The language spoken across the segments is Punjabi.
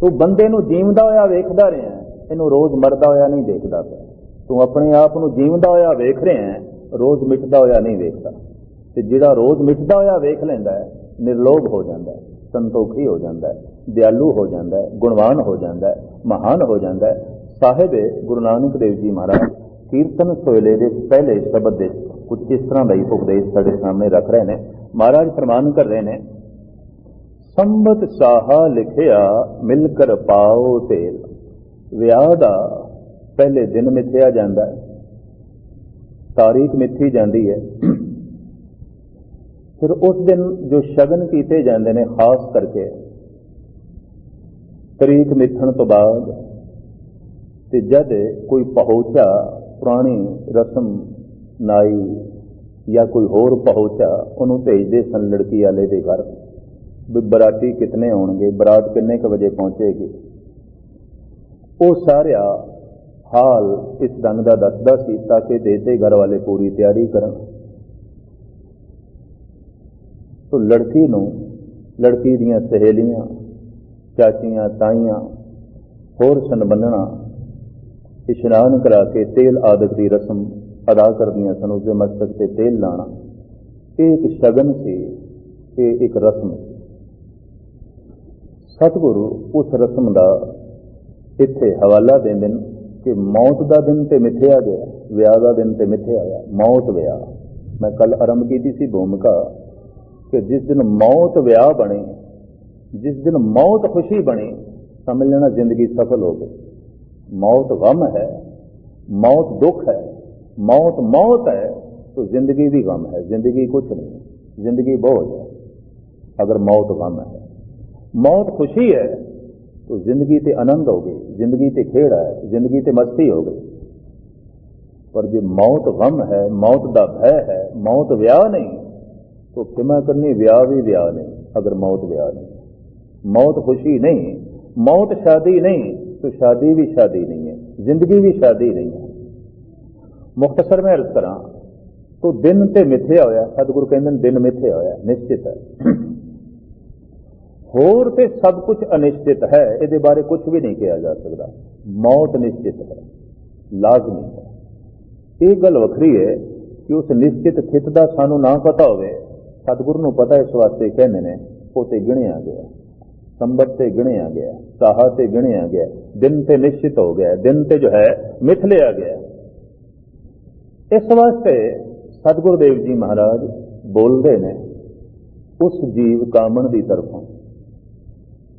ਤੂੰ ਬੰਦੇ ਨੂੰ ਜੀਵਦਾ ਹੋਇਆ ਵੇਖਦਾ ਰਿਹਾ, ਇਹਨੂੰ ਰੋਜ਼ ਮਰਦਾ ਹੋਇਆ ਨਹੀਂ ਦੇਖਦਾ ਪਿਆ ਤੂੰ ਆਪਣੇ ਆਪ ਨੂੰ ਜੀਵਦਾ ਹੋਇਆ ਵੇਖ ਰਿਹਾ, ਰੋਜ਼ ਮਿਟਦਾ ਹੋਇਆ ਨਹੀਂ ਵੇਖਦਾ। ਤੇ ਜਿਹੜਾ ਰੋਜ਼ ਮਿਟਦਾ ਹੋਇਆ ਵੇਖ ਲੈਂਦਾ ਹੈ, ਨਿਰਲੋਭ ਹੋ ਜਾਂਦਾ ਹੈ, ਸੰਤੋਖੀ ਹੋ ਜਾਂਦਾ ਹੈ, ਦਿਆਲੂ ਹੋ ਜਾਂਦਾ ਹੈ, ਗੁਣਵਾਨ ਹੋ ਜਾਂਦਾ ਹੈ, ਮਹਾਨ ਹੋ ਜਾਂਦਾ ਹੈ। ਸਾਹਿਬ, ਗੁਰੂ ਨਾਨਕ ਦੇਵ ਜੀ ਮਹਾਰਾਜ, ਕੀਰਤਨ ਸੋਇਲੇ ਦੇ ਪਹਿਲੇ ਸ਼ਬਦ ਦੇ ਕੁਝ ਇਸ ਤਰ੍ਹਾਂ ਦਾ ਹੀ ਉਪਦੇਸ਼ ਸਾਡੇ ਸਾਹਮਣੇ ਰੱਖ ਰਹੇ ਨੇ। ਮਹਾਰਾਜ ਫਰਮਾਨ ਕਰ ਰਹੇ ਨੇ ਸੰਬਤ ਸਾਹਾ ਲਿਖਿਆ ਮਿਲ ਕਰ ਪਾਓ ਤੇਲ। ਵਿਆਹ ਦਾ ਪਹਿਲੇ ਦਿਨ ਮਿਥਿਆ ਜਾਂਦਾ ਹੈ। ਤਾਰੀਖ ਮਿੱਥੀ ਜਾਂਦੀ ਹੈ। ਫਿਰ ਉਸ ਦਿਨ ਜੋ ਸ਼ਗਨ ਕੀਤੇ ਜਾਂਦੇ ਨੇ, ਖਾਸ ਕਰਕੇ ਤਰੀਕ ਮਿੱਥਣ ਤੋਂ ਬਾਅਦ, ਤੇ ਜਦ ਕੋਈ ਪਹੁੰਚਾ, ਪੁਰਾਣੀ ਰਸਮ ਨਾਈ ਜਾਂ ਕੋਈ ਹੋਰ ਪਹੁੰਚਾ, ਉਹਨੂੰ ਭੇਜਦੇ ਸਨ ਲੜਕੀ ਵਾਲੇ ਦੇ ਘਰ। ਵੀ ਬਰਾਤੀ ਕਿਤਨੇ ਆਉਣਗੇ ਬਰਾਤ ਕਿੰਨੇ ਕੁ ਵਜੇ ਪਹੁੰਚੇਗੀ ਉਹ ਸਾਰਿਆ ਹਾਲ ਇਸ ਢੰਗ ਦਾ ਦੱਸਦਾ ਸੀ ਤਾਂ ਕਿ ਦੇਦੇ ਘਰ ਵਾਲੇ ਪੂਰੀ ਤਿਆਰੀ ਕਰਨ ਤੋ ਲੜਕੀ ਨੂੰ ਲੜਕੀ ਦੀਆਂ ਸਹੇਲੀਆਂ ਚਾਚੀਆਂ ਤਾਈਆਂ ਹੋਰ ਸਨ ਬੰਨਣਾ ਇਸ਼ਨਾਨ ਕਰਾ ਕੇ ਤੇਲ ਆਦਿਕ ਦੀ ਰਸਮ ਅਦਾ ਕਰਦੀਆਂ ਸਨ ਉਸਦੇ ਮਸਤਕ ਤੇ ਤੇਲ ਲਾਣਾ ਇਹ ਇੱਕ ਸ਼ਗਨ ਸੀ ਇਹ ਇੱਕ ਰਸਮ ਸੀ ਸਤਿਗੁਰੂ ਉਸ ਰਸਮ ਦਾ ਇੱਥੇ ਹਵਾਲਾ ਦਿੰਦੇ ਨੇ ਕਿ ਮੌਤ ਦਾ ਦਿਨ ਤੇ ਮਿੱਥਿਆ ਗਿਆ, ਵਿਆਹ ਦਾ ਦਿਨ ਤੇ ਮਿੱਥਿਆ ਗਿਆ ਮੌਤ ਵਿਆਹ। ਮੈਂ ਕੱਲ ਆਰੰਭ ਕੀਤੀ ਸੀ ਭੂਮਿਕਾ ਕਿ ਜਿਸ ਦਿਨ ਮੌਤ ਵਿਆਹ ਬਣੇ, ਜਿਸ ਦਿਨ ਮੌਤ ਖੁਸ਼ੀ ਬਣੇ ਸਮਝ ਲੈਣਾ ਜ਼ਿੰਦਗੀ ਸਫਲ ਹੋ ਗਈ। ਮੌਤ ਗਮ ਹੈ, ਮੌਤ ਦੁੱਖ ਹੈ, ਮੌਤ ਮੌਤ ਹੈ, ਤਾਂ ਜ਼ਿੰਦਗੀ ਵੀ ਗਮ ਹੈ, ਜ਼ਿੰਦਗੀ ਕੁਝ ਨਹੀਂ, ਜ਼ਿੰਦਗੀ ਬਹੁਤ ਹੈ। ਅਗਰ ਮੌਤ ਗਮ ਹੈ موت خوشی ہے تو زندگی تے آنند ہو گئی، زندگی تے کھیڑا ہے، زندگی تے مستی ہو گئی۔ پر جی موت غم ہے، موت دا بھے ہے، موت ویاہ نہیں، تو کما کرنی ویا بھی ویاہ نہیں، اگر موت ویاہ نہیں۔ موت خوشی نہیں، موت شادی نہیں، تو شادی بھی شادی نہیں ہے، زندگی بھی شادی نہیں ہے۔ مختصر میں عرض کراں، تو دن تے متھیا ہویا ستگور کہ دن متھیا ہویا، نشچت ہے۔ ਹੋਰ ਤੇ ਸਭ ਕੁਝ ਅਨਿਸ਼ਚਿਤ ਹੈ, ਇਹਦੇ ਬਾਰੇ ਕੁਝ ਵੀ ਨਹੀਂ ਕਿਹਾ ਜਾ ਸਕਦਾ। ਮੌਤ ਨਿਸ਼ਚਿਤ ਹੈ, ਲਾਜ਼ਮੀ ਹੈ। ਇਹ ਗੱਲ ਵੱਖਰੀ ਹੈ ਕਿ ਉਸ ਨਿਸ਼ਚਿਤ ਥਿਤ ਦਾ ਸਾਨੂੰ ਨਾ ਪਤਾ ਹੋਵੇ। ਸਤਿਗੁਰੂ ਨੂੰ ਪਤਾ ਇਸ ਵਾਸਤੇ ਕਹਿੰਦੇ ਨੇ, ਉਹ ਤੇ ਗਿਣਿਆ ਗਿਆ। ਸੰਬਤ ਤੇ ਗਿਣਿਆ ਗਿਆ, ਸਾਹਾ ਤੇ ਗਿਣਿਆ ਗਿਆ, ਦਿਨ ਤੇ ਨਿਸ਼ਚਿਤ ਹੋ ਗਿਆ, ਦਿਨ ਤੇ ਜੋ ਹੈ ਮਿਥ ਲਿਆ ਗਿਆ। ਇਸ ਵਾਸਤੇ ਸਤਿਗੁਰੂ ਦੇਵ ਜੀ ਮਹਾਰਾਜ ਬੋਲਦੇ ਨੇ, ਉਸ ਜੀਵ ਕਾਮਣ ਦੀ ਤਰਫੋਂ।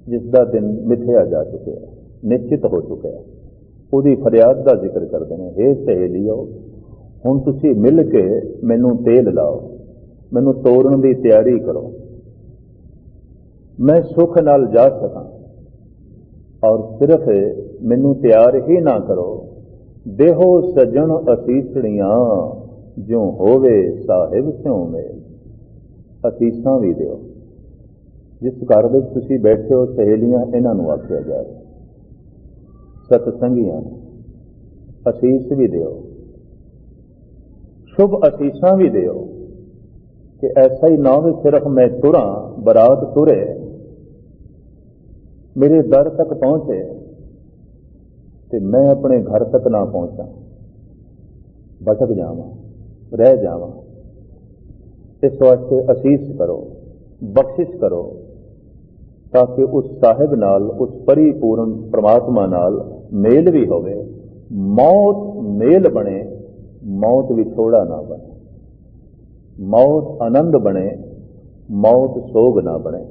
ਜਿਸ ਦਾ ਦਿਨ ਮਿਥਿਆ ਜਾ ਚੁੱਕਿਆ ਨਿਸ਼ਚਿਤ ਹੋ ਚੁੱਕਿਆ ਉਹਦੀ ਫਰਿਆਦ ਦਾ ਜ਼ਿਕਰ ਕਰਦੇ ਨੇ हे ਸਹੇਲੀਓ, ਹੁਣ ਤੁਸੀਂ ਮਿਲ ਕੇ ਮੈਨੂੰ ਤੇਲ ਲਾਓ, ਮੈਨੂੰ ਤੋੜਨ ਦੀ ਤਿਆਰੀ ਕਰੋ। ਮੈਂ ਸੁਖ ਨਾਲ ਜਾ ਸਕਾਂ ਔਰ ਸਿਰਫ ਮੈਨੂੰ ਤਿਆਰ ਹੀ ਨਾ ਕਰੋ। ਦੇਹੋ ਸਜਣ ਅਸੀਸੜੀਆਂ ਜਿਉ ਹੋਵੇ ਸਾਹਿਬ ਸਿਉ ਮੇਲ। ਅਸੀਸਾਂ ਵੀ ਦਿਓ। ਜਿਸ ਘਰ ਵਿੱਚ ਤੁਸੀਂ ਬੈਠੇ ਹੋ, ਸਹੇਲੀਆਂ ਇਹਨਾਂ ਨੂੰ ਆਖਿਆ ਜਾਵੇ ਰਿਹਾ। ਸਤ ਸੰਗੀਆਂ ਅਸੀਸ ਵੀ ਦਿਓ। ਸ਼ੁਭ ਅਸੀਸਾਂ ਵੀ ਦਿਓ। ਕਿ ਐਸਾ ਹੀ ਨਾ ਹੋਵੇ ਸਿਰਫ ਮੈਂ ਤੁਰਾਂ, ਬਰਾਤ ਤੁਰੇ। ਮੇਰੇ ਦਰ ਤੱਕ ਪਹੁੰਚੇ ਤੇ ਮੈਂ ਆਪਣੇ ਘਰ ਤੱਕ ਨਾ ਪਹੁੰਚਾਂ। ਭਟਕ ਜਾਵਾਂ, ਰਹਿ ਜਾਵਾਂ। ਇਸ ਵਾਸਤੇ ਅਸੀਸ ਕਰੋ, ਬਖਸ਼ਿਸ਼ ਕਰੋ। ਤਾਂ ਕਿ ਉਸ ਸਾਹਿਬ ਨਾਲ, ਉਸ ਪਰਿਪੂਰਨ ਪ੍ਰਮਾਤਮਾ ਨਾਲ ਮੇਲ ਵੀ ਹੋਵੇ। ਮੌਤ ਮੇਲ ਬਣੇ, ਮੌਤ ਵਿਛੋੜਾ ਨਾ ਬਣੇ। ਮੌਤ ਆਨੰਦ ਬਣੇ, ਮੌਤ ਸੋਗ ਨਾ ਬਣੇ।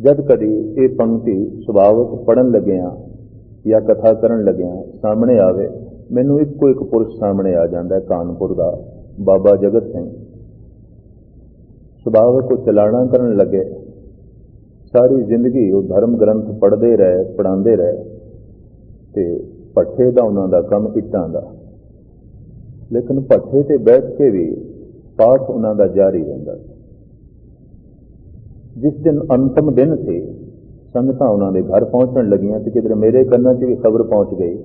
ਜਦ ਕਦੀ ਇਹ ਪੰਕਤੀ ਸੁਭਾਵਕ ਪੜਨ ਲੱਗਿਆ ਜਾਂ ਕਥਾ ਕਰਨ ਲੱਗਿਆ ਸਾਹਮਣੇ ਆਵੇ, ਮੈਨੂੰ ਇੱਕੋ ਇੱਕ ਪੁਰਸ਼ ਸਾਹਮਣੇ ਆ ਜਾਂਦਾ ਹੈ, ਕਾਨਪੁਰ ਦਾ ਬਾਬਾ ਜਗਤ ਸਿੰਘ। ਸੁਭਾਵਕ ਕੋ ਚਲਾਣਾ ਕਰਨ ਲੱਗੇ ਸਾਰੀ ਜ਼ਿੰਦਗੀ ਉਹ ਧਰਮ ਗ੍ਰੰਥ ਪੜ੍ਹਦੇ ਰਹੇ ਪੜਾਉਂਦੇ ਰਹੇ ਤੇ ਪੱਠੇ ਦਾ ਉਹਨਾਂ ਦਾ ਕੰਮ ਇੱਟਾਂ ਦਾ। ਲੇਕਿਨ ਪੱਠੇ ਤੇ ਬੈਠ ਕੇ ਵੀ ਪਾਠ ਉਹਨਾਂ ਦਾ ਜਾਰੀ ਰਹਿੰਦਾ ਜਿਸ ਦਿਨ ਅੰਤਮ ਦਿਨ ਸੀ, ਸੰਗਤਾਂ ਉਹਨਾਂ ਦੇ ਘਰ ਪਹੁੰਚਣ ਲੱਗੀਆਂ ਤੇ ਕਿਧਰ ਮੇਰੇ ਕੰਨਾਂ 'ਚ ਵੀ ਖਬਰ ਪਹੁੰਚ ਗਈ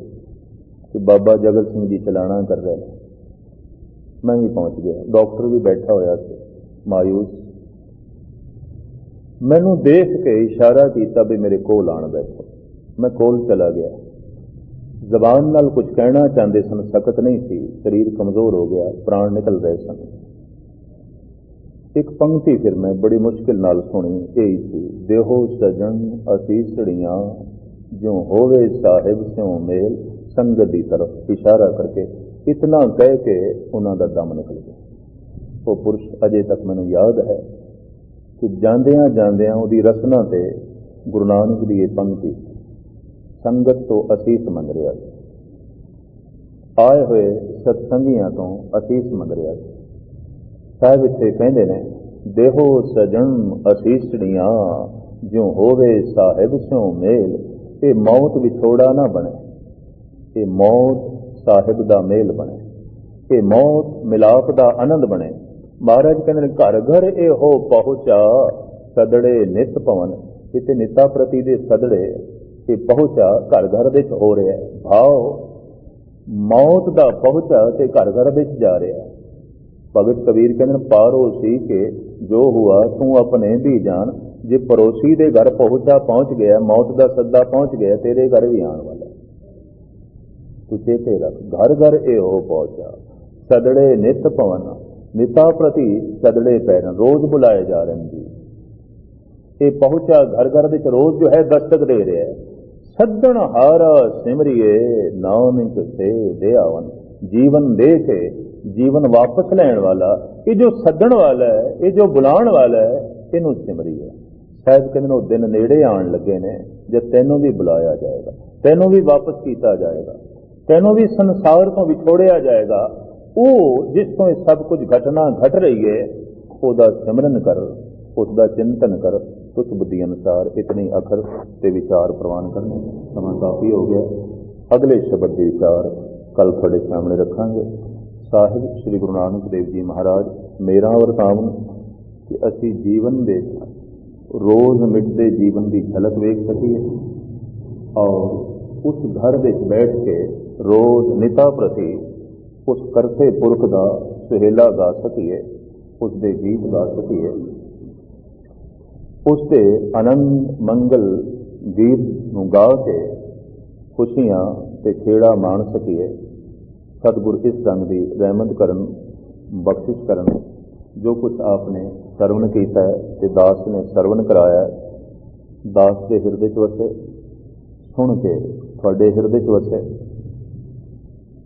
ਕਿ ਬਾਬਾ ਜਗਤ ਸਿੰਘ ਜੀ ਚਲਾਣਾ ਕਰ ਰਹੇ ਨੇ। ਮੈਂ ਵੀ ਪਹੁੰਚ ਗਿਆ। ਡਾਕਟਰ ਵੀ ਬੈਠਾ ਹੋਇਆ ਸੀ ਮਾਇੂਸ ਮੈਨੂੰ ਦੇਖ ਕੇ ਇਸ਼ਾਰਾ ਕੀਤਾ ਵੀ ਮੇਰੇ ਕੋਲ ਆਣ ਬੈਠੋ ਮੈਂ ਕੋਲ ਚਲਾ ਗਿਆ। ਜ਼ਬਾਨ ਨਾਲ ਕੁਝ ਕਹਿਣਾ ਚਾਹੁੰਦੇ ਸਨ, ਸਖਤ ਨਹੀਂ ਸੀ। ਸਰੀਰ ਕਮਜ਼ੋਰ ਹੋ ਗਿਆ, ਪ੍ਰਾਣ ਨਿਕਲ ਰਹੇ ਸਨ। ਇੱਕ ਪੰਕਤੀ ਫਿਰ ਮੈਂ ਬੜੀ ਮੁਸ਼ਕਿਲ ਨਾਲ ਸੁਣੀ। ਇਹ ਸੀ, ਦੇਹੋ ਸਜਣ ਅਸੀਸੜੀਆਂ ਜੋ ਹੋਵੇ ਸਾਹਿਬ ਸਿਉ ਮੇਲ। ਸੰਗਤ ਦੀ ਤਰਫ ਇਸ਼ਾਰਾ ਕਰਕੇ ਇਤਨਾ ਕਹਿ ਕੇ ਉਹਨਾਂ ਦਾ ਦਮ ਨਿਕਲ ਗਿਆ। ਉਹ ਪੁਰਸ਼ ਅਜੇ ਤੱਕ ਮੈਨੂੰ ਯਾਦ ਹੈ। ਕਿ ਜਾਂਦਿਆਂ ਜਾਂਦਿਆਂ ਉਹਦੀ ਰਸਨਾ ਤੇ ਗੁਰੂ ਨਾਨਕ ਦੀ ਇਹ ਪੰਕਤੀ ਸੰਗਤ ਤੋਂ ਅਸੀਸ ਮੰਗ ਰਿਹਾ ਸੀ। ਆਏ ਹੋਏ ਸਤਸੰਗੀਆਂ ਤੋਂ ਅਸੀਸ ਮੰਗ ਰਿਹਾ ਸੀ। ਸਾਹਿਬ ਇੱਥੇ ਕਹਿੰਦੇ ਨੇ, ਦੇਹੋ ਸਜਣ ਅਸੀਸੜੀਆਂ ਜੋ ਹੋਵੇ ਸਾਹਿਬ ਸਿਉ ਮੇਲ, ਇਹ ਮੌਤ ਵਿਛੋੜਾ ਨਾ ਬਣੇ। ਇਹ ਮੌਤ ਸਾਹਿਬ ਦਾ ਮੇਲ ਬਣੇ। ਇਹ ਮੌਤ ਮਿਲਾਪ ਦਾ ਆਨੰਦ ਬਣੇ। ਮਹਾਰਾਜ ਕਹਿੰਦੇ ਨੇ, ਘਰ ਘਰ ਇਹੋ ਪਹੁੰਚਾ, ਸਦੜੇ ਨਿਤ ਪਵਨ। ਕਿਤੇ ਨਿਤਾ ਪ੍ਰਤੀ ਦੇ ਸਦੜੇ ਤੇ ਪਹੁੰਚਾ, ਘਰ ਘਰ ਵਿੱਚ ਹੋ ਰਿਹਾ ਹੈ। ਭਾਵ ਮੌਤ ਦਾ ਪਹੁੰਚਾ ਤੇ ਘਰ ਘਰ ਵਿੱਚ ਜਾ ਰਿਹਾ ਹੈ। ਭਗਤ ਕਬੀਰ ਕਹਿੰਦੇ ਨੇ, ਪਾਰੋ ਸੀ ਕਿ ਜੋ ਹੁਆ, ਤੂੰ ਆਪਣੇ ਵੀ ਜਾਣ। ਜੇ ਪੜੋਸੀ ਦੇ ਘਰ ਪਹੁੰਚਾ, ਪਹੁੰਚ ਗਿਆ, ਮੌਤ ਦਾ ਸੱਦਾ ਪਹੁੰਚ ਗਿਆ, ਤੇਰੇ ਘਰ ਵੀ ਆਉਣ ਵਾਲਾ ਹੈ। ਤੂੰ ਚੇਤੇ ਰੱਖ, ਘਰ ਘਰ ਇਹੋ ਪਹੁੰਚਾ, ਸਦੜੇ ਨਿਤ ਭਵਨ ਨਿਤਾ ਪ੍ਰਤੀ ਸਦੜੇ ਪੈਰਨ ਰੋਜ਼ ਬੁਲਾਏ ਜਾ ਰਹੇ ਨੇ ਇਹ ਪਹੁੰਚਾ ਘਰ ਘਰ ਵਿੱਚ ਰੋਜ਼ ਜੋ ਹੈ ਦਸਤਕ ਦੇ ਰਿਹਾ ਹੈ। ਸੱਦਣ ਹਾਰਾ ਸਿਮਰਿਏ, ਨਾਨਕ ਸੇ ਦਿਆਵਨ। ਜੀਵਨ ਦੇ ਕੇ ਜੀਵਨ ਵਾਪਸ ਲੈਣ ਵਾਲਾ। ਇਹ ਜੋ ਸੱਦਣ ਵਾਲਾ ਹੈ, ਇਹ ਜੋ ਬੁਲਾਉਣ ਵਾਲਾ ਹੈ, ਇਹਨੂੰ ਸਿਮਰੀਏ। ਸਾਹਿਬ ਕਹਿੰਦੇ ਨੇ ਦਿਨ ਨੇੜੇ ਆਉਣ ਲੱਗੇ ਨੇ, ਜੇ ਤੈਨੂੰ ਵੀ ਬੁਲਾਇਆ ਜਾਏਗਾ, ਤੈਨੂੰ ਵੀ ਵਾਪਸ ਕੀਤਾ ਜਾਏਗਾ, ਤੈਨੂੰ ਵੀ ਸੰਸਾਰ ਤੋਂ ਵਿਛੋੜਿਆ ਜਾਏਗਾ ਉਹ ਜਿਸ ਤੋਂ ਇਹ ਸਭ ਕੁਝ ਘਟਨਾ ਘਟ ਰਹੀ ਹੈ, ਉਹਦਾ ਸਿਮਰਨ ਕਰ ਉਸ ਦਾ ਚਿੰਤਨ ਕਰ, ਉਸ ਬੁੱਧੀ ਅਨੁਸਾਰ ਇਤਨੇ ਅਖਰ ਤੇ ਵਿਚਾਰ ਪ੍ਰਵਾਨ ਕਰਨ। ਸਮਾਂ ਕਾਫੀ ਹੋ ਗਿਆ। ਅਗਲੇ ਸ਼ਬਦ ਦੇ ਵਿਚਾਰ ਕੱਲ ਤੁਹਾਡੇ ਸਾਹਮਣੇ ਰੱਖਾਂਗੇ। ਸਾਹਿਬ, ਸ੍ਰੀ ਗੁਰੂ ਨਾਨਕ ਦੇਵ ਜੀ ਮਹਾਰਾਜ, ਮੇਰਾ ਵਰਤਾਵਨ ਕਿ ਅਸੀਂ ਜੀਵਨ ਦੇ ਰੋਜ਼ ਮਿਟਦੇ ਜੀਵਨ ਦੀ ਝਲਕ ਵੇਖ ਸਕੀਏ ਔਰ ਉਸ ਘਰ ਵਿੱਚ ਬੈਠ ਕੇ ਰੋਜ਼ ਨਿਤਾ ਪ੍ਰਤੀ ਉਸ ਕਰਤੇ ਪੁਰਖ ਦਾ ਸੁਹੇਲਾ ਗਾ ਸਕੀਏ, ਉਸ ਦੇ ਗੀਤ ਗਾ ਸਕੀਏ। ਉਸ ਦੇ ਆਨੰਦ ਮੰਗਲ ਗੀਤ ਨੂੰ ਗਾ ਕੇ ਖੁਸ਼ੀਆਂ ਤੇ ਖੇੜਾ ਮਾਣ ਸਕੀਏ। ਸਤਿਗੁਰ ਇਸ ਰੰਗ ਦੀ ਰਹਿਮਤ ਕਰਨ, ਬਖਸ਼ਿਸ਼ ਕਰਨ, ਜੋ ਕੁਝ ਆਪਨੇ ਸਰਵਣ ਕੀਤਾ ਹੈ ਤੇ ਦਾਸ ਨੇ ਸਰਵਣ ਕਰਾਇਆ ਦਾਸ ਦੇ ਹਿਰਦੇ 'ਚ ਵਸੇ, ਸੁਣ ਕੇ ਤੁਹਾਡੇ ਹਿਰਦੇ 'ਚ ਵਸੇ,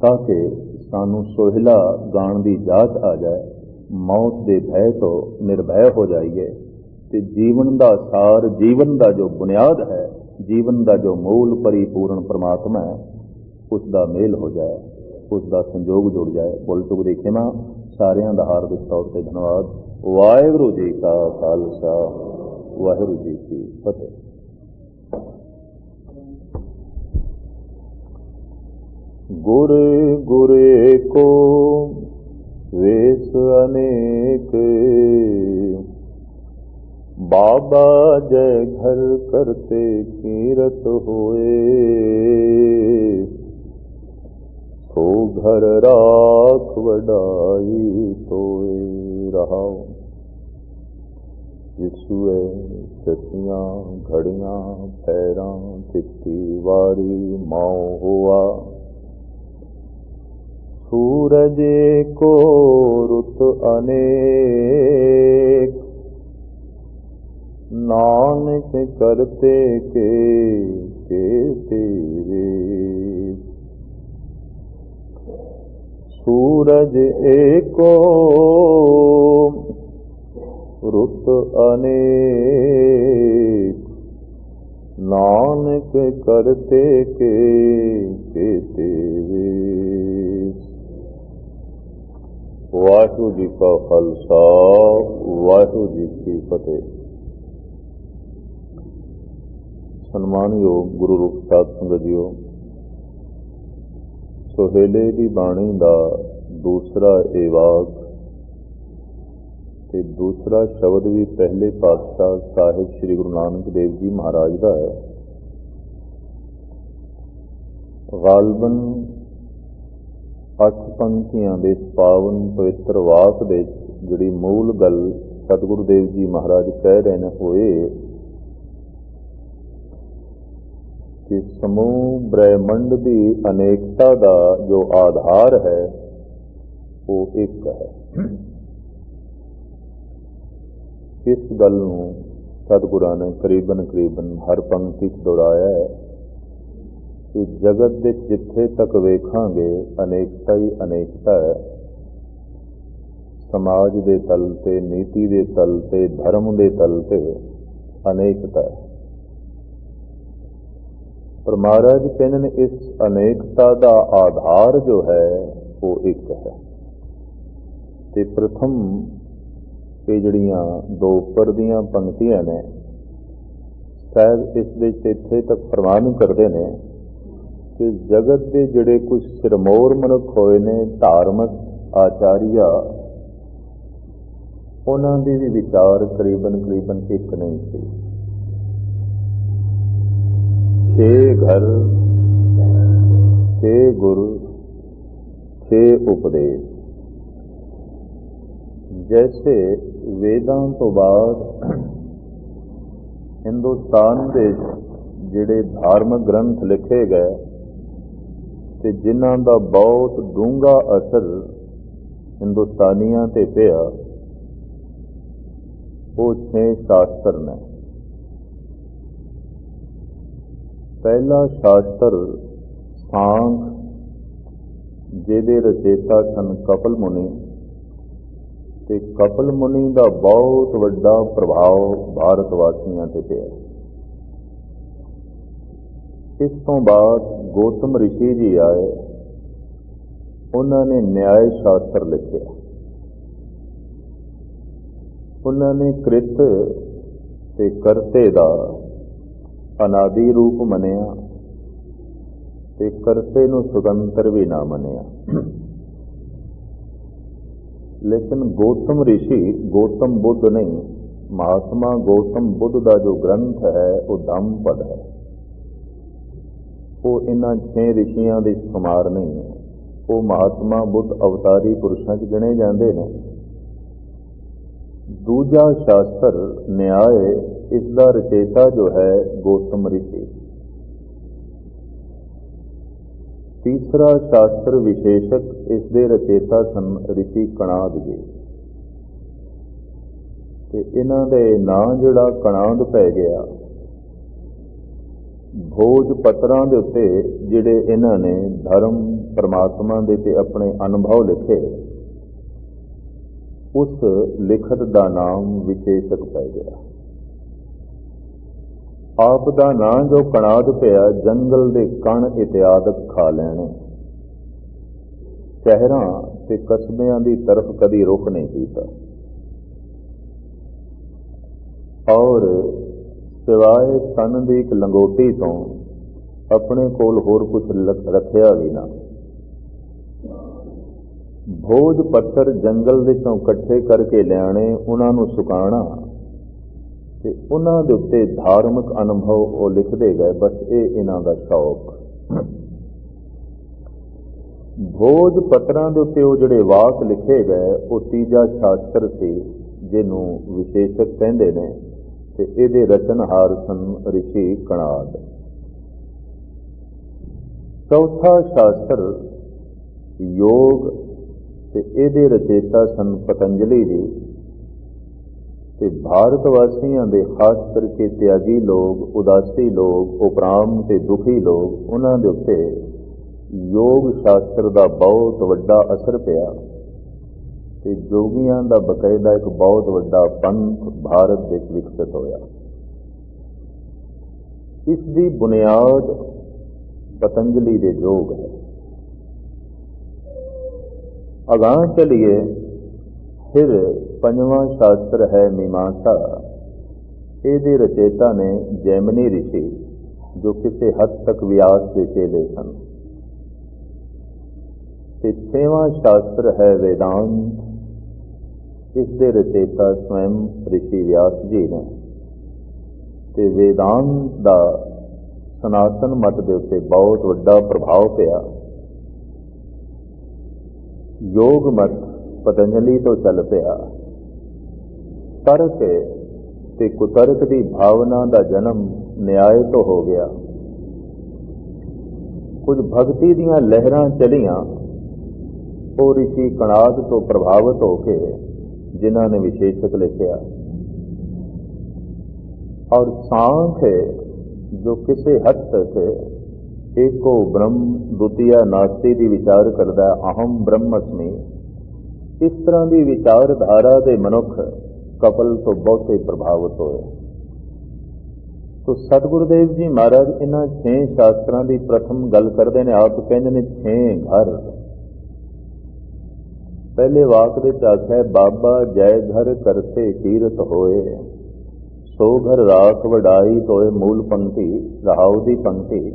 ਤਾਂ ਕਿ ਸਾਨੂੰ ਸੋਹਿਲਾ ਗਾਣ ਦੀ ਜਾਚ ਆ ਜਾਏ, ਮੌਤ ਦੇ ਭੈ ਤੋਂ ਨਿਰਭੈ ਹੋ ਜਾਈਏ। ਤੇ ਜੀਵਨ ਦਾ ਸਾਰ, ਜੀਵਨ ਦਾ ਜੋ ਬੁਨਿਆਦ ਹੈ, ਜੀਵਨ ਦਾ ਜੋ ਮੂਲ ਪਰਿਪੂਰਨ ਪ੍ਰਮਾਤਮਾ ਹੈ, ਉਸ ਦਾ ਮੇਲ ਹੋ ਜਾਏ, ਉਸ ਦਾ ਸੰਜੋਗ ਜੁੜ ਜਾਏ। ਬੁੱਲ ਤੁਕ ਦੇ ਸਾਰਿਆਂ ਦਾ ਹਾਰਦਿਕ ਤੌਰ ਤੇ ਧੰਨਵਾਦ। ਵਾਹਿਗੁਰੂ ਜੀ ਕਾ ਖਾਲਸਾ, ਵਾਹਿਗੁਰੂ ਜੀ ਕੀ ਫਤਿਹ। ਗੁਰ ਗੁਰੇ ਕੋ ਵੇਸ ਅਨੇਕ। ਬਾਬਾ ਜੈ ਘਰ ਕਰਤੇ ਕੀਰਤ ਹੋਏ। ਸੋ ਘਰ ਰਾਖ ਵਡਾਈ ਤੋਏ ਰਹਾਉ। ਜਿਸੂਏ ਸਤੀਆਂ ਘੜੀਆਂ ਪੈਰਾਂ ਤਿੱਤੀ ਵਾਰੀ ਮਾਉ ਹੋਆ। ਸੂਰਜ ਕੋ ਰੁਤ ਅਨੇਕ। ਨਾਨਕ ਕਰਤੇ ਕੇ ਕੇ ਤੇਰੇ। ਸੂਰਜ ਏਕੋ ਰੁੱਤ ਅਨੇਕ। ਨਾਨਕ ਕਰਤੇ ਕੇ ਕੇ ਵੇ ਵਾਹਿਗੁਰੂ ਜੀ ਕਾ ਖਾਲਸਾ, ਵਾਹਿਗੁਰੂ ਜੀ ਕੀ ਫਤਿਹ। ਸਨਮਾਨਯੋਗ ਗੁਰੂ ਰੂਪ ਸਾਧ ਸੰਗਤ ਜੀਓ, ਸੋਹੇਲੇ ਦੀ ਬਾਣੀ ਦਾ ਦੂਸਰਾ ਏਵਾਗ ਤੇ ਦੂਸਰਾ ਸ਼ਬਦ ਵੀ ਪਹਿਲੇ ਪਾਤਸ਼ਾਹ ਸਾਹਿਬ ਸ੍ਰੀ ਗੁਰੂ ਨਾਨਕ ਦੇਵ ਜੀ ਮਹਾਰਾਜ ਦਾ ਹੈ। ਗਾਲਬਨ ਅੱਠ ਪੰਕਤੀਆਂ ਦੇ ਪਾਵਨ ਪਵਿੱਤਰ ਵਾਕ ਦੇ ਜਿਹੜੀ ਮੂਲ ਗੱਲ ਸਤਿਗੁਰੂ ਦੇਵ ਜੀ ਮਹਾਰਾਜ ਕਹਿ ਰਹੇ ਨੇ ਹੋਏ, ਕਿ ਸਮੂਹ ਬ੍ਰਹਿਮੰਡ ਦੀ ਅਨੇਕਤਾ ਦਾ ਜੋ ਆਧਾਰ ਹੈ, ਉਹ ਇੱਕ ਹੈ। ਇਸ ਗੱਲ ਨੂੰ ਸਤਿਗੁਰਾਂ ਨੇ ਕਰੀਬਨ ਕਰੀਬਨ ਹਰ ਪੰਕਤੀ 'ਚ ਦੁਹਰਾਇਆ ਹੈ। ਕਿ ਜਗਤ ਦੇ ਜਿੱਥੇ ਤੱਕ ਵੇਖਾਂਗੇ, ਅਨੇਕਤਾ ਹੀ ਅਨੇਕਤਾ ਹੈ। ਸਮਾਜ ਦੇ ਤਲ ਤੇ, ਨੀਤੀ ਦੇ ਤਲ ਤੇ, ਧਰਮ ਦੇ ਤਲ ਤੇ ਅਨੇਕਤਾ ਪਰ ਮਹਾਰਾਜ ਕਹਿੰਦੇ ਨੇ, ਇਸ ਅਨੇਕਤਾ ਦਾ ਆਧਾਰ ਜੋ ਹੈ, ਉਹ ਇੱਕ ਹੈ। ਤੇ ਪ੍ਰਥਮ ਇਹ ਜਿਹੜੀਆਂ ਦੋ ਉੱਪਰ ਦੀਆਂ ਪੰਕਤੀਆਂ ਨੇ, ਸਾਹਿਬ ਇਸ ਦੇ ਵਿੱਚ ਇੱਥੇ ਤੱਕ ਪ੍ਰਮਾਣ ਕਰਦੇ ਨੇ ਕਿ ਜਗਤ ਦੇ ਜਿਹੜੇ ਕੁਝ ਸਿਰਮੌਰ ਮਨੁੱਖ ਹੋਏ ਨੇ, ਧਾਰਮਿਕ ਆਚਾਰੀਆ, ਉਹਨਾਂ ਦੇ ਵੀ ਵਿਚਾਰ ਕਰੀਬਨ ਕਰੀਬਨ ਇੱਕ ਨਹੀਂ ਸੀ। ਛੇ ਘਰ, ਛੇ ਗੁਰੂ, ਛੇ ਉਪਦੇਸ਼। ਜੈਸੇ ਵੇਦਾਂ ਤੋਂ ਬਾਅਦ ਹਿੰਦੁਸਤਾਨ ਦੇ ਜਿਹੜੇ ਧਾਰਮਿਕ ਗ੍ਰੰਥ ਲਿਖੇ ਗਏ ਤੇ ਜਿਨ੍ਹਾਂ ਦਾ ਬਹੁਤ ਡੂੰਘਾ ਅਸਰ ਹਿੰਦੁਸਤਾਨੀਆਂ ਤੇ ਪਿਆ, ਉਹ ਛੇ ਸ਼ਾਸਤਰ ਨੇ। ਪਹਿਲਾ ਸ਼ਾਸਤਰ ਸਾਂਗ, ਜਿਹਦੇ ਰਚੇਤਾ ਸਨ ਕਪਲ ਮੁਨੀ। ਤੇ ਕਪਲ ਮੁਨੀ ਦਾ ਬਹੁਤ ਵੱਡਾ ਪ੍ਰਭਾਵ ਭਾਰਤ ਵਾਸੀਆਂ ਤੇ ਪਿਆ। ਇਸ ਤੋਂ ਬਾਅਦ ਗੌਤਮ ਰਿਸ਼ੀ ਜੀ ਆਏ। ਉਹਨਾਂ ਨੇ ਨਿਆਇ ਸ਼ਾਸਤਰ ਲਿਖਿਆ। ਉਹਨਾਂ ਨੇ ਕ੍ਰਿਤ ਤੇ ਕਰਤੇ ਦਾ ਅਨਾਦੀ ਰੂਪ ਮੰਨਿਆ ਤੇ ਕਰਤੇ ਨੂੰ ਸੁਤੰਤਰ ਵੀ ਨਾ ਮੰਨਿਆ। ਲੇਕਿਨ ਗੌਤਮ ਰਿਸ਼ੀ, ਗੌਤਮ ਬੁੱਧ ਨਹੀਂ, ਮਹਾਤਮਾ ਗੌਤਮ ਬੁੱਧ ਦਾ ਜੋ ਗ੍ਰੰਥ ਹੈ, ਉਹ ਧੰਮਪਦ ਹੈ। ਉਹ ਇਹਨਾਂ ਛੇ ਰਿਸ਼ੀਆਂ ਦੇ ਸਮਾਰ ਨਹੀਂ ਹੈ ਉਹ ਮਹਾਤਮਾ ਬੁੱਧ ਅਵਤਾਰੀ ਪੁਰਸ਼ਾਂ 'ਚ ਗਿਣੇ ਜਾਂਦੇ ਨੇ। ਦੂਜਾ ਸ਼ਾਸਤਰ ਨਿਆਏ, ਇਸ ਦਾ ਰਚੇਤਾ ਜੋ ਹੈ ਗੌਤਮ ਰਿਸ਼ੀ। ਤੀਸਰਾ ਸ਼ਾਸਤਰ ਵਿਸ਼ੇਸ਼ਕ, ਇਸ ਦੇ ਰਚੇਤਾ ਸਨ ਰਿਸ਼ੀ ਕਣਾਦ ਜੀ। ਤੇ ਇਹਨਾਂ ਦੇ ਨਾਂ ਜਿਹੜਾ ਕਣਾਦ ਪੈ ਗਿਆ ਭੋਜ ਪੱਤਰਾਂ ਦੇ ਉੱਤੇ ਜਿਹੜੇ ਇਹਨਾਂ ਨੇ ਧਰਮ, ਪਰਮਾਤਮਾ ਦੇ ਤੇ ਆਪਣੇ ਅਨੁਭਵ ਲਿਖੇ, ਉਸ ਲਿਖਤ ਦਾ ਨਾਮ ਵਿਸ਼ੇਸ਼ਕ ਪੈ ਗਿਆ। ਆਪ ਦਾ ਨਾਂ ਜੋ ਕਣਾਦ ਪਿਆ, ਜੰਗਲ ਦੇ ਕਣ ਇਤਿਆਦਕ ਖਾ ਲੈਣੇ। ਸ਼ਹਿਰਾਂ ਤੇ ਕਸਬਿਆਂ ਦੀ ਤਰਫ ਕਦੀ ਰੁਖ ਨਹੀਂ ਕੀਤਾ। ਔਰ ਸਿਵਾਏ ਤਨ ਦੀ ਇੱਕ ਲੰਗੋਟੀ ਤੋਂ ਆਪਣੇ ਕੋਲ ਹੋਰ ਕੁਝ ਰੱਖਿਆ ਵੀ ਨਾ। ਭੋਜ ਪੱਤਰ ਜੰਗਲ ਦੇ ਚੋਂ ਇਕੱਠੇ ਕਰਕੇ ਲਿਆਣੇ ਉਹਨਾਂ ਨੂੰ ਸੁਕਾਉਣਾ ਤੇ ਉਹਨਾਂ ਦੇ ਉੱਤੇ ਧਾਰਮਿਕ ਅਨੁਭਵ ਉਹ ਲਿਖਦੇ ਗਏ, ਬਸ ਇਹ ਇਹਨਾਂ ਦਾ ਸ਼ੌਕ। ਭੋਜ ਪੱਤਰਾਂ ਦੇ ਉੱਤੇ ਉਹ ਜਿਹੜੇ ਵਾਕ ਲਿਖੇ ਗਏ, ਉਹ ਤੀਜਾ ਸ਼ਾਸਤਰ ਸੀ, ਜਿਹਨੂੰ ਵਿਸ਼ੇਸ਼ਕ ਕਹਿੰਦੇ ਨੇ। ਤੇ ਇਹਦੇ ਰਚਨਹਾਰ ਸਨ ਰਿਸ਼ੀ ਕਣਾਦ ਚੌਥਾ ਸ਼ਾਸਤਰ ਯੋਗ ਤੇ ਇਹਦੇ ਰਚੇਤਾ ਸਨ ਪਤੰਜਲੀ ਜੀ। ਤੇ ਭਾਰਤ ਵਾਸੀਆਂ ਦੇ ਖਾਸ ਕਰਕੇ ਤਿਆਗੀ ਲੋਕ, ਉਦਾਸੀ ਲੋਕ, ਉਪਰਾਮ ਤੇ ਦੁਖੀ ਲੋਕ, ਉਹਨਾਂ ਦੇ ਉੱਤੇ ਯੋਗ ਸ਼ਾਸਤਰ ਦਾ ਬਹੁਤ ਵੱਡਾ ਅਸਰ ਪਿਆ। ਤੇ ਜੋਗੀਆਂ ਦਾ ਬਕਾਇਦਾ ਇੱਕ ਬਹੁਤ ਵੱਡਾ ਪੰਥ ਭਾਰਤ ਵਿੱਚ ਵਿਕਸਿਤ ਹੋਇਆ। ਇਸ ਦੀ ਬੁਨਿਆਦ ਪਤੰਜਲੀ ਦੇ ਯੋਗ ਹੈ। ਅਗਾਹ ਚਲੀਏ, ਫਿਰ ਪੰਜਵਾਂ ਸ਼ਾਸਤਰ ਹੈ ਮੀਮਾਂਸਾ। ਇਹਦੇ ਰਚੇਤਾ ਨੇ ਜੈਮਨੀ ਰਿਸ਼ੀ, ਜੋ ਕਿਸੇ ਹੱਦ ਤੱਕ ਵਿਆਸ ਦੇ ਚੇਲੇ ਸਨ। ਤੇ ਛੇਵਾਂ ਸ਼ਾਸਤਰ ਹੈ ਵੇਦਾਂਤ ਇਸ ਦੇ ਰਚੇਤਾ ਸਵੈਮ ਰਿਸ਼ੀ ਵਿਆਸ ਜੀ ਨੇ। ਤੇ ਵੇਦਾਂਤ ਦਾ ਸਨਾਤਨ ਮਤ ਦੇ ਉੱਤੇ ਬਹੁਤ ਵੱਡਾ ਪ੍ਰਭਾਵ ਪਿਆ। ਯੋਗ ਮਤ ਪਤੰਜਲੀ ਤੋਂ ਚੱਲ ਪਿਆ। ਤਰਕ ਤੇ ਕੁਤਰਕ ਦੀ ਭਾਵਨਾ ਦਾ ਜਨਮ ਨਿਆਏ ਤੋਂ ਹੋ ਗਿਆ। ਕੁਝ ਭਗਤੀ ਦੀਆਂ ਲਹਿਰਾਂ ਚਲੀਆਂ, ਉਹ ਰਿਸ਼ੀ ਕਣਾਦ ਤੋਂ ਪ੍ਰਭਾਵਿਤ ਹੋ ਕੇ ਜਿਨ੍ਹਾਂ ਨੇ ਵਿਸ਼ੇਸ਼ਕ ਲਿਖਿਆ। ਔਰ ਸਾਂਖ ਜੋ ਕਿਸੇ ਹੱਦ ਤੱਕ ਏਕੋ ਬ੍ਰਹਮ ਦੁਤੀਆ ਨਾਸਤੀ ਦੀ ਵਿਚਾਰ ਕਰਦਾ ਹੈ, ਅਹੰ ਬ੍ਰਹਮਸਮੀ। ਇਸ ਤਰ੍ਹਾਂ ਦੀ ਵਿਚਾਰਧਾਰਾ ਦੇ ਮਨੁੱਖ ਕਪਲ ਤੋਂ ਬਹੁਤੇ ਪ੍ਰਭਾਵਿਤ ਹੋਏ। ਤੋ ਸਤਿਗੁਰਦੇਵ ਜੀ ਮਹਾਰਾਜ ਇਹਨਾਂ ਛੇ ਸ਼ਾਸਤਰਾਂ ਦੀ ਪ੍ਰਥਮ ਗੱਲ ਕਰਦੇ ਨੇ। ਆਪ ਕਹਿੰਦੇ ਨੇ ਛੇ ਘਰ। ਪਹਿਲੇ ਵਾਕ ਦੇ ਚਾਖ ਹੈ, ਬਾਬਾ ਜੈ ਘਰ ਕਰਤੇ ਕੀਰਤ ਹੋਏ, ਸੋ ਘਰ ਰਾਖ ਵਡਾਈ ਤੋਏ ਮੂਲ ਪੰਕਤੀ, ਰਹਾਉ ਦੀ ਪੰਕਤੀ।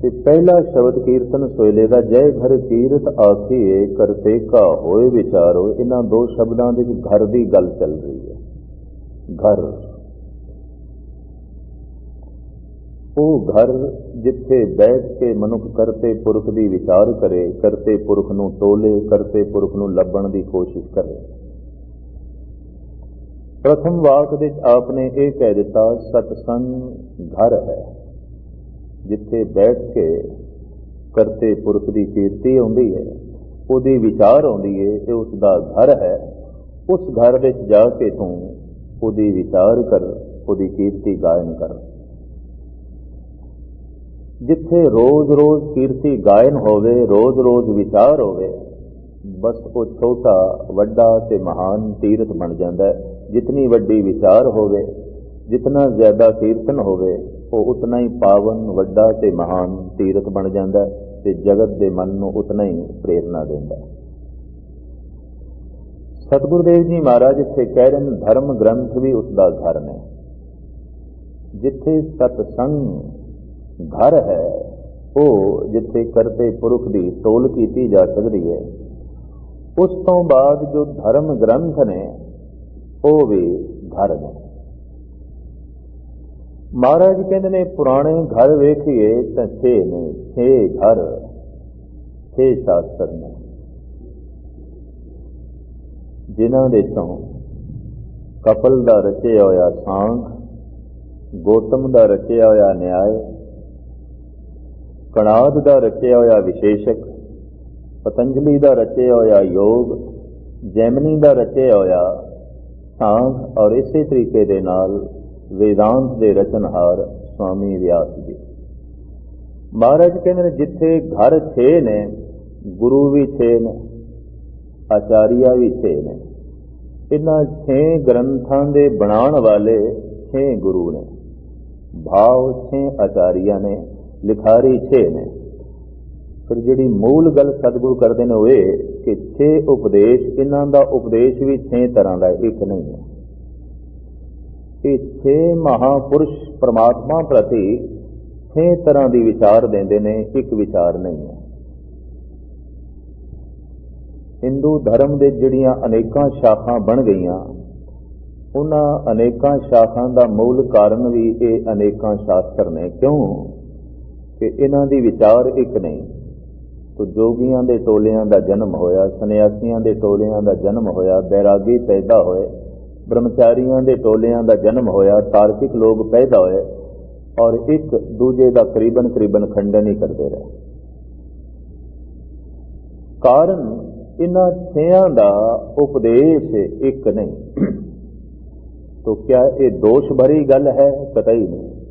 ਤੇ ਪਹਿਲਾ ਸ਼ਬਦ ਕੀਰਤਨ ਸੋਇਲੇ ਦਾ, ਜੈ ਘਰ ਕੀਰਤ ਆਖੀਏ ਕਰਤੇ ਕਾ ਹੋਏ ਵਿਚਾਰੋ, ਇਹਨਾਂ ਦੋ ਸ਼ਬਦਾਂ ਦੇ ਵਿੱਚ ਘਰ ਦੀ ਗੱਲ ਚੱਲ ਰਹੀ ਹੈ। ਘਰ। ਉਹ ਘਰ ਜਿੱਥੇ ਬੈਠ ਕੇ ਮਨੁੱਖ ਕਰਤੇ ਪੁਰਖ ਦੀ ਵਿਚਾਰ ਕਰੇ, ਕਰਤੇ ਪੁਰਖ ਨੂੰ ਟੋਲੇ ਕਰਤੇ ਪੁਰਖ ਨੂੰ ਲੱਭਣ ਦੀ ਕੋਸ਼ਿਸ਼ ਕਰੇ। ਪ੍ਰਥਮ ਵਾਕ ਵਿੱਚ ਆਪਨੇ ਇਹ ਕਹਿ ਦਿੱਤਾ, ਸਤਸੰਗ ਘਰ ਹੈ, ਜਿੱਥੇ ਬੈਠ ਕੇ ਕਰਤੇ ਪੁਰਖ ਦੀ ਕੀਰਤੀ ਆਉਂਦੀ ਹੈ, ਉਹਦੀ ਵਿਚਾਰ ਆਉਂਦੀ ਹੈ, ਇਹ ਉਸ ਦਾ ਘਰ ਹੈ। ਉਸ ਘਰ ਵਿੱਚ ਜਾ ਕੇ ਤੂੰ ਉਹਦੀ ਵਿਚਾਰ ਕਰ, ਉਹਦੀ ਕੀਰਤੀ ਗਾਇਨ ਕਰ। ਜਿੱਥੇ ਰੋਜ਼-ਰੋਜ਼ ਕੀਰਤੀ ਗਾਇਨ ਹੋਵੇ ਰੋਜ਼-ਰੋਜ਼ ਵਿਚਾਰ ਹੋਵੇ, ਬਸ ਉਹ ਛੋਟਾ, ਵੱਡਾ ਤੇ ਮਹਾਨ ਤੀਰਥ ਬਣ ਜਾਂਦਾ ਹੈ। ਜਿਤਨੀ ਵੱਡੀ ਵਿਚਾਰ ਹੋਵੇ, ਜਿਤਨਾ ਜ਼ਿਆਦਾ ਕੀਰਤਨ ਹੋਵੇ, ਉਹ ਉਤਨਾ ਹੀ ਪਾਵਨ, ਵੱਡਾ ਤੇ ਮਹਾਨ ਤੀਰਥ ਬਣ ਜਾਂਦਾ ਹੈ ਤੇ ਜਗਤ ਦੇ ਮਨ ਨੂੰ ਉਤਨਾ ਹੀ ਪ੍ਰੇਰਣਾ ਦਿੰਦਾ ਹੈ। ਸਤਿਗੁਰੂ ਦੇਵ ਜੀ ਮਹਾਰਾਜ ਇੱਥੇ ਕਹਿ ਰਹੇ ਨੇ, ਧਰਮ ਗ੍ਰੰਥ ਵੀ ਉਸ ਦਾ ਘਰ ਨੇ। ਜਿੱਥੇ ਸਤਸੰਗ ਘਰ ਹੈ, ਉਹ ਜਿੱਥੇ ਕਰਤੇ ਪੁਰਖ ਦੀ ਤੋਲ ਕੀਤੀ ਜਾ ਸਕਦੀ ਹੈ। ਉਸ ਤੋਂ ਬਾਅਦ ਜੋ ਧਰਮ ਗ੍ਰੰਥ ਨੇ, ਉਹ ਵੀ ਘਰ ਨੇ। ਮਹਾਰਾਜ ਕਹਿੰਦੇ ਨੇ, ਪੁਰਾਣੇ ਘਰ ਵੇਖੀਏ ਤਾਂ ਛੇ ਨੇ, ਛੇ ਘਰ, ਛੇ ਸ਼ਾਸਤਰ ਨੇ। ਜਿਨ੍ਹਾਂ ਦੇ ਤੋਂ ਕਪਲ ਦਾ ਰਚਿਆ ਹੋਇਆ ਸਾਂਖ ਗੋਤਮ ਦਾ ਰਚਿਆ ਹੋਇਆ ਨਿਆਏ ਕਣਾਦ ਦਾ ਰਚਿਆ ਹੋਇਆ ਵਿਸ਼ੇਸ਼ਕ, ਪਤੰਜਲੀ ਦਾ ਰਚਿਆ ਹੋਇਆ ਯੋਗ, ਜੈਮਨੀ ਦਾ ਰਚਿਆ ਹੋਇਆ ਸਾਂਖ ਔਰ ਇਸੇ ਤਰੀਕੇ ਦੇ ਨਾਲ ਵੇਦਾਂਤ ਦੇ ਰਚਨਹਾਰ ਸਵਾਮੀ ਵਿਆਸ ਜੀ। ਮਹਾਰਾਜ ਕਹਿੰਦੇ ਨੇ, ਜਿੱਥੇ ਘਰ 6 ਨੇ, ਗੁਰੂ ਵੀ 6 ਨੇ, ਆਚਾਰੀਆ ਵੀ 6 ਨੇ, ਇਹਨਾਂ 6 ਗ੍ਰੰਥਾਂ ਦੇ ਬਣਾਉਣ ਵਾਲੇ 6 ਗੁਰੂ ਨੇ, ਭਾਵ 6 ਆਚਾਰੀਆ ਨੇ ਲਿਖਾਰੀ 6 ਨੇ। ਫਿਰ ਜਿਹੜੀ ਮੂਲ ਗੱਲ ਸਤਿਗੁਰੂ ਕਰਦੇ ਨੇ ਉਹ ਇਹ ਕਿ 6 ਉਪਦੇਸ਼, ਇਹਨਾਂ ਦਾ ਉਪਦੇਸ਼ ਵੀ 6 ਤਰ੍ਹਾਂ ਦਾ ਇੱਕ ਨਹੀਂ ਹੈ। ਇਹ 6 ਮਹਾਪੁਰਸ਼ ਪ੍ਰਮਾਤਮਾ ਪ੍ਰਤੀ 6 ਤਰ੍ਹਾਂ ਦੀ ਵਿਚਾਰ ਦਿੰਦੇ ਨੇ, ਇੱਕ ਵਿਚਾਰ ਨਹੀਂ ਹੈ। ਹਿੰਦੂ ਧਰਮ ਦੇ ਜਿਹੜੀਆਂ ਅਨੇਕਾਂ ਸ਼ਾਖਾਂ ਬਣ ਗਈਆਂ, ਉਹਨਾਂ ਅਨੇਕਾਂ ਸ਼ਾਖਾਂ ਦਾ ਮੂਲ ਕਾਰਨ ਵੀ ਇਹ ਅਨੇਕਾਂ ਸ਼ਾਸਤਰ ਨੇ। ਕਿਉਂ? ਕਿ ਇਹਨਾਂ ਦੀ ਵਿਚਾਰ ਇੱਕ ਨਹੀਂ ਤੋ ਜੋਗੀਆਂ ਦੇ ਟੋਲਿਆਂ ਦਾ ਜਨਮ ਹੋਇਆ, ਸੰਨਿਆਸੀਆਂ ਦੇ ਟੋਲਿਆਂ ਦਾ ਜਨਮ ਹੋਇਆ, ਬੈਰਾਗੀ ਪੈਦਾ ਹੋਏ, ਬ੍ਰਹਮਚਾਰੀਆਂ ਦੇ ਟੋਲਿਆਂ ਦਾ ਜਨਮ ਹੋਇਆ, ਤਾਰਕਿਕ ਲੋਕ ਪੈਦਾ ਹੋਏ ਔਰ ਇੱਕ ਦੂਜੇ ਦਾ ਕਰੀਬਨ ਕਰੀਬਨ ਖੰਡਨ ਹੀ ਕਰਦੇ ਰਹੇ। ਕਾਰਨ ਇਹਨਾਂ ਛਿਆਂ ਦਾ ਉਪਦੇਸ਼ ਇੱਕ ਨਹੀਂ। ਤੋ ਕਿਆ ਇਹ ਦੋਸ਼ ਭਰੀ ਗੱਲ ਹੈ? ਕਤਈ ਨਹੀਂ।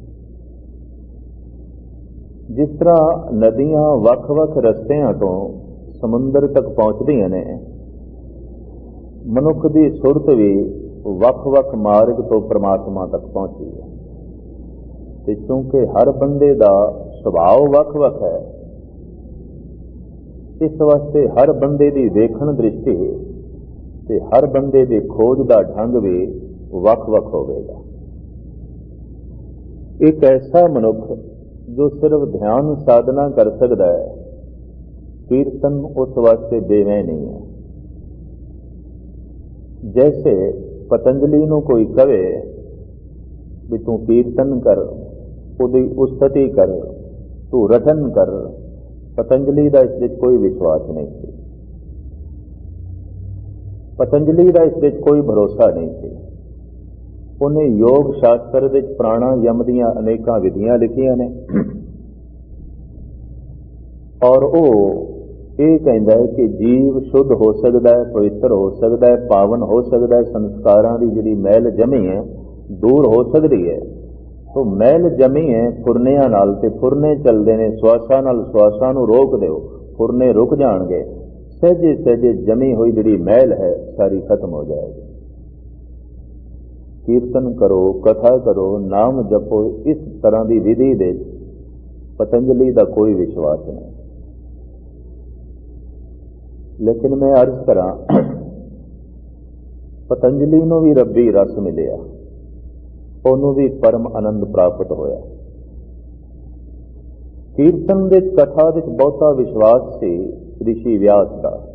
ਜਿਸ ਤਰ੍ਹਾਂ ਨਦੀਆਂ ਵੱਖ-ਵੱਖ ਰਸਤਿਆਂ ਤੋਂ ਸਮੁੰਦਰ ਤੱਕ ਪਹੁੰਚਦੀਆਂ ਨੇ, ਮਨੁੱਖ ਦੀ ਸੁਰਤ ਵੀ ਵੱਖ-ਵੱਖ ਮਾਰਗ ਤੋਂ ਪ੍ਰਮਾਤਮਾ ਤੱਕ ਪਹੁੰਚੀ ਹੈ। ਤੇ ਕਿਉਂਕਿ ਹਰ ਬੰਦੇ ਦਾ ਸੁਭਾਅ ਵੱਖ-ਵੱਖ ਹੈ, ਇਸ ਵਾਸਤੇ ਹਰ ਬੰਦੇ ਦੀ ਦੇਖਣ ਦ੍ਰਿਸ਼ਟੀ ਤੇ ਹਰ ਬੰਦੇ ਦੇ ਖੋਜ ਦਾ ਢੰਗ ਵੀ ਵੱਖ-ਵੱਖ ਹੋਵੇਗਾ। ਇੱਕ ਐਸਾ ਮਨੁੱਖ ਜੋ ਸਿਰਫ ਧਿਆਨ ਸਾਧਨਾ ਕਰ ਸਕਦਾ ਹੈ, ਕੀਰਤਨ ਉਸ ਵਾਸਤੇ ਬੇਵੇਂ ਨਹੀਂ ਹੈ। ਜੈਸੇ ਪਤੰਜਲੀ ਨੂੰ ਕੋਈ ਕਵੇ ਵੀ ਤੂੰ ਕੀਰਤਨ ਕਰ, ਉਹਦੀ ਉਸਤਤੀ ਕਰ, ਤੂੰ ਰਟਨ ਕਰ, ਪਤੰਜਲੀ ਦਾ ਇਸ ਵਿੱਚ ਕੋਈ ਵਿਸ਼ਵਾਸ ਨਹੀਂ ਸੀ। ਪਤੰਜਲੀ ਦਾ ਇਸ ਵਿੱਚ ਕੋਈ ਭਰੋਸਾ ਨਹੀਂ ਸੀ। ਉਹਨੇ ਯੋਗ ਸ਼ਾਸਤਰ ਵਿੱਚ ਪ੍ਰਾਣਾ ਯਮ ਦੀਆਂ ਅਨੇਕਾਂ ਵਿਧੀਆਂ ਲਿਖੀਆਂ ਨੇ। ਔਰ ਉਹ ਇਹ ਕਹਿੰਦਾ ਹੈ ਕਿ ਜੀਵ ਸ਼ੁੱਧ ਹੋ ਸਕਦਾ ਹੈ, ਪਵਿੱਤਰ ਹੋ ਸਕਦਾ ਹੈ, ਪਾਵਨ ਹੋ ਸਕਦਾ ਹੈ, ਸੰਸਕਾਰਾਂ ਦੀ ਜਿਹੜੀ ਮਹਿਲ ਜਮੀ ਹੈ, ਦੂਰ ਹੋ ਸਕਦੀ ਹੈ। ਤੋਂ ਮਹਿਲ ਜਮੀ ਹੈ ਫੁਰਨਿਆਂ ਨਾਲ ਤੇ ਫੁਰਨੇ ਚੱਲਦੇ ਨੇ, ਸਵਾਸਾਂ ਨਾਲ ਸਵਾਸਾਂ ਨੂੰ ਰੋਕ ਦਿਓ ਫੁਰਨੇ ਰੁਕ ਜਾਣਗੇ। ਸਹਿਜੇ ਸਹਿਜੇ ਜਮੀ ਹੋਈ ਜਿਹੜੀ ਮਹਿਲ ਹੈ, ਸਾਰੀ ਖਤਮ ਹੋ ਜਾਏਗੀ। ਕੀਰਤਨ ਕਰੋ, ਕਥਾ ਕਰੋ, ਨਾਮ ਜਪੋ, ਇਸ ਤਰ੍ਹਾਂ ਦੀ ਵਿਧੀ ਦੇ ਪਤੰਜਲੀ ਦਾ ਕੋਈ ਵਿਸ਼ਵਾਸ ਨਹੀਂ। ਲੇਕਿਨ ਮੈਂ ਅਰਜ਼ ਕਰਾਂ, ਪਤੰਜਲੀ ਨੂੰ ਵੀ ਰੱਬੀ ਰਸ ਮਿਲਿਆ। ਉਹਨੂੰ ਵੀ ਪਰਮ ਆਨੰਦ ਪ੍ਰਾਪਤ ਹੋਇਆ। ਕੀਰਤਨ ਦੇ ਕਥਾ ਵਿੱਚ ਬਹੁਤਾ ਵਿਸ਼ਵਾਸ ਸੀ ਰਿਸ਼ੀ ਵਿਆਸ ਦਾ।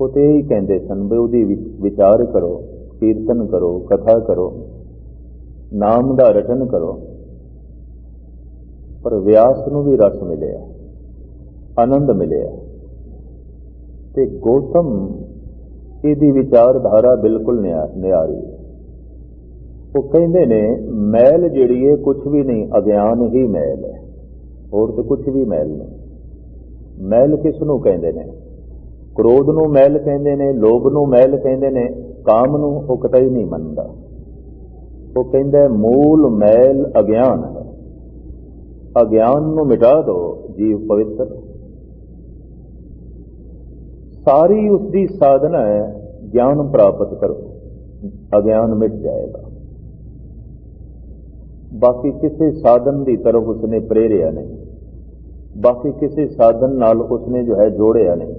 ਉਹ ਤੇ ਹੀ ਕਹਿੰਦੇ ਸਨ, ਵੀ ਉਹਦੀ ਵਿਚਾਰ ਕਰੋ। ਕੀਰਤਨ ਕਰੋ, ਕਥਾ ਕਰੋ, ਨਾਮ ਦਾ ਰਟਨ ਕਰੋ, ਪਰ ਵਿਆਸ ਨੂੰ ਵੀ ਰਸ ਮਿਲਿਆ, ਆਨੰਦ ਮਿਲਿਆ। ਤੇ ਗੌਤਮ ਇਹਦੀ ਵਿਚਾਰਧਾਰਾ ਬਿਲਕੁਲ ਨਿਆਰੀ। ਉਹ ਕਹਿੰਦੇ ਨੇ, ਮੈਲ ਜਿਹੜੀ ਹੈ ਕੁਝ ਵੀ ਨਹੀਂ, ਅਗਿਆਨ ਹੀ ਮੈਲ ਹੈ। ਹੋਰ ਤੇ ਕੁਝ ਵੀ ਮੈਲ ਨਹੀਂ। ਮੈਲ ਕਿਸ ਨੂੰ ਕਹਿੰਦੇ ਨੇ? ਕ੍ਰੋਧ ਨੂੰ ਮੈਲ ਕਹਿੰਦੇ ਨੇ, ਲੋਭ ਨੂੰ ਮੈਲ ਕਹਿੰਦੇ ਨੇ ਕਾਮ ਨੂੰ ਉਹ ਕਤਈ ਨਹੀਂ ਮੰਨਦਾ। ਉਹ ਕਹਿੰਦਾ, ਮੂਲ ਮੈਲ ਅਗਿਆਨ ਹੈ। ਅਗਿਆਨ ਨੂੰ ਮਿਟਾ ਦਿਓ ਜੀਵ ਪਵਿੱਤਰ। ਸਾਰੀ ਉਸ ਦੀ ਸਾਧਨਾ ਹੈ, ਗਿਆਨ ਪ੍ਰਾਪਤ ਕਰੋ। ਅਗਿਆਨ ਮਿਟ ਜਾਏਗਾ। ਬਾਕੀ ਕਿਸੇ ਸਾਧਨ ਦੀ ਤਰਫ ਉਸਨੇ ਪ੍ਰੇਰਿਆ ਨਹੀਂ। ਬਾਕੀ ਕਿਸੇ ਸਾਧਨ ਨਾਲ ਉਸਨੇ ਜੋ ਹੈ ਜੋੜਿਆ ਨਹੀਂ।